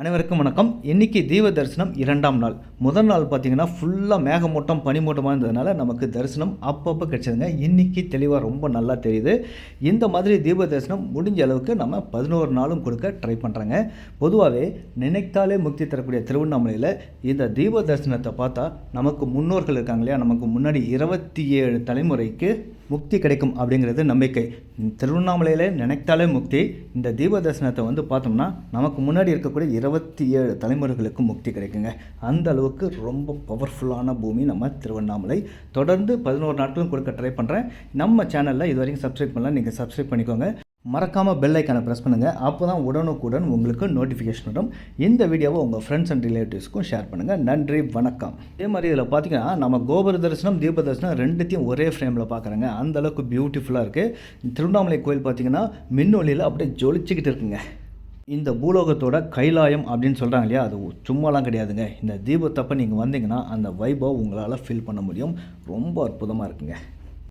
அனைவருக்கும் வணக்கம். இன்னைக்கு தீப தரிசனம் இரண்டாம் நாள். முதல் நாள் பார்த்திங்கன்னா ஃபுல்லாக மேகமூட்டம் பனிமூட்டமாக இருந்ததுனால நமக்கு தரிசனம் அப்பப்போ கிடச்சிதுங்க. இன்றைக்கி தெளிவாக ரொம்ப நல்லா தெரியுது. இந்த மாதிரி தீப தரிசனம் முடிஞ்ச அளவுக்கு நம்ம பதினோரு நாளும் கொடுக்க ட்ரை பண்ணுறாங்க பொதுவாகவே நினைத்தாலே முக்தி தரக்கூடிய திருவண்ணாமலையில் இந்த தீப தரிசனத்தை பார்த்தா நமக்கு முன்னோர்கள் இருக்காங்க இல்லையா? நமக்கு முன்னாடி இருபத்தி ஏழு தலைமுறைக்கு முக்தி கிடைக்கும் அப்படிங்கிறது நம்பிக்கை. திருவண்ணாமலையில் நினைத்தாலே முக்தி. இந்த தீப தரிசனத்தை வந்து பார்த்தோம்னா நமக்கு முன்னாடி இருக்கக்கூடிய இருபத்தி ஏழு தலைமுறைகளுக்கு முக்தி கிடைக்குங்க. அந்த அளவுக்கு ரொம்ப பவர்ஃபுல்லான பூமி நம்ம திருவண்ணாமலை. தொடர்ந்து பதினோரு நாட்களும் கொடுக்க ட்ரை பண்ணுறேன் நம்ம சேனலில் இது வரைக்கும் சப்ஸ்கிரைப் பண்ணலாம் நீங்கள் சப்ஸ்கிரைப் பண்ணிக்கோங்க. மறக்காமல் பெல் ஐக்கானை ப்ரெஸ் பண்ணுங்கள் அப்போ தான் உடனுக்குடன் உங்களுக்கு நோட்டிஃபிகேஷன் வரும். இந்த வீடியோவை உங்கள் ஃப்ரெண்ட்ஸ் அண்ட் ரிலேட்டிவ்ஸ்க்கும் ஷேர் பண்ணுங்கள் நன்றி வணக்கம். அதே மாதிரி இதில் பார்த்தீங்கன்னா நம்ம கோபுர தரிசனம் தீப தரிசனம் ரெண்டுத்தையும் ஒரே ஃப்ரேமில் பார்க்குறேங்க அந்த அளவுக்கு பியூட்டிஃபுல்லாக இருக்குது திருவண்ணாமலை கோயில் பார்த்தீங்கன்னா மின்னொலியில் அப்படியே ஜொலிச்சுக்கிட்டு இருக்குங்க. இந்த பூலோகத்தோட கைலாயம் அப்படின்னு சொல்கிறாங்க இல்லையா அது சும்மாலாம் கிடையாதுங்க. இந்த தீபத்தப்போ நீங்கள் வந்தீங்கன்னா அந்த வைபவ் உங்களால் ஃபீல் பண்ண முடியும். ரொம்ப அற்புதமாக இருக்குங்க.